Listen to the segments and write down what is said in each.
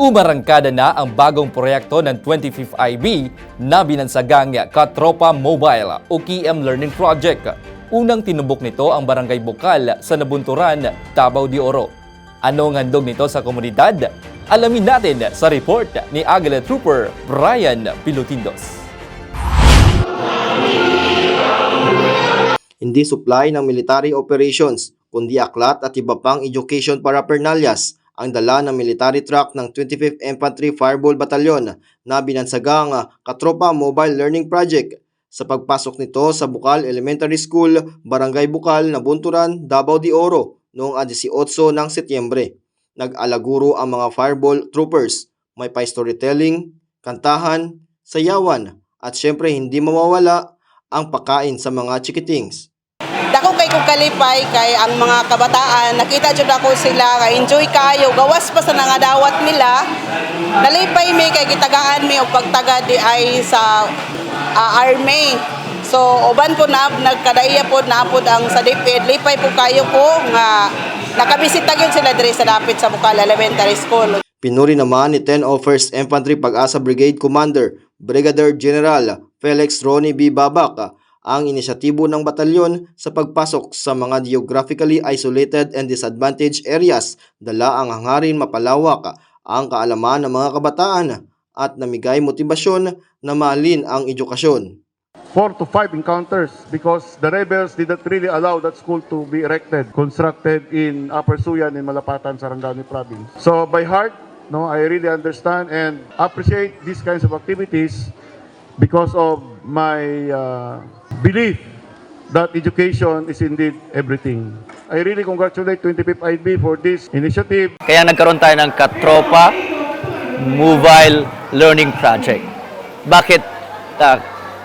Umarangkada na ang bagong proyekto ng 25th IB na binansagang Katropa Mobile o KM Learning Project. Unang tinubok nito ang Barangay Bukal sa Nabunturan, Davao de Oro. Ano ang handog nito sa komunidad? Alamin natin sa report ni Agile Trooper Brian Pilutindos. hindi supply ng military operations, kundi aklat at iba pang education paraphernalias ang dala ng military truck ng 25th Infantry Fireball Battalion na binansagang Katropa Mobile Learning Project sa pagpasok nito sa Bukal Elementary School, Barangay Bukal, Nabunturan, Davao de Oro noong 18 ng Setyembre. Nag-alaguro ang mga Fireball troopers. May pa-storytelling, kantahan, sayawan at syempre hindi mawawala ang pagkain sa mga chikitings. Dako kay kong kalipay kay ang mga kabataan nakita jud ako sila nga enjoy kayo. Gawas pa sa nangadawat nila. Nalipay mi kay gitagaan mi og pagtagad di ay sa ah, army. So uban po na nagkadaiya po na po ang sa DepEd lipay po kayo ko nga nakabisita gyud sila diri sa dapit sa Bukal Elementary School. Pinuri naman ni 10 of 1st Infantry Pag-asa Brigade Commander Brigadier General Felix Ronnie B. Babak ang inisyatibo ng batalyon sa pagpasok sa mga geographically isolated and disadvantaged areas dala ang hangarin mapalawak ang kaalaman ng mga kabataan at namigay motibasyon na mahalin ang edukasyon. four to five encounters because the rebels did not really allow that school to be erected, constructed in Upper Suyan in Malapatan, Sarangani province. So by heart, no, I really understand and appreciate these kinds of activities because of my uh, belief that education is indeed everything. I really congratulate 25th IB for this initiative. Kaya nagkaroon tayo ng Katropa Mobile Learning Project. Bakit ah,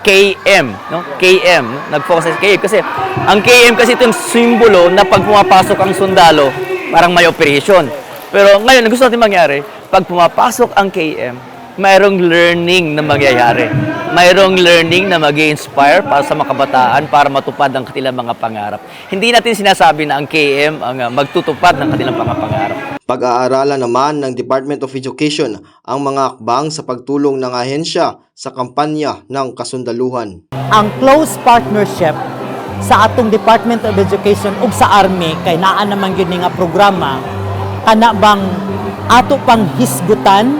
KM, no? KM, no? nag-focus sa KM kasi ang KM kasi ito yung simbolo na pag pumapasok ang sundalo, parang may operation. Pero ngayon, gusto natin mangyari, pag pumapasok ang KM, mayroong learning na mangyayari. Mayroong learning na mag inspire para sa mga kabataan para matupad ang kanilang mga pangarap. Hindi natin sinasabi na ang KM ang ah, magtutupad ng kanilang mga pangarap. Pag-aaralan naman ng Department of Education ang mga akbang sa pagtulong ng ahensya sa kampanya ng kasundaluhan. ang close partnership sa atong Department of Education ug sa Army kay naa naman gyud ni nga programa kana bang ato pang hisgutan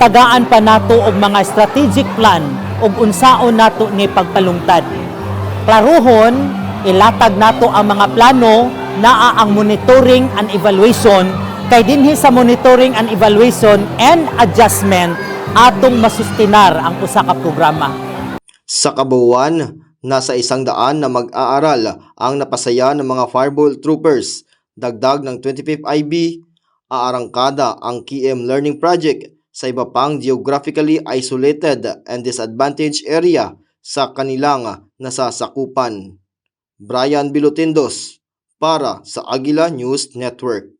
tagaan pa nato og mga strategic plan ug unsaon nato ni pagpalungtad klaruhon ilatag nato ang mga plano naa ang monitoring and evaluation kay dinhi sa monitoring and evaluation and adjustment atong masustinar ang usa ka programa Sa kabuuan, nasa isang daan na mag-aaral ang napasaya ng mga Fireball Troopers. Dagdag ng 25th IB, aarangkada ang KM Learning Project sa iba pang geographically isolated and disadvantaged area sa kanilang nasasakupan. Brian Bilotindos para sa Agila News Network.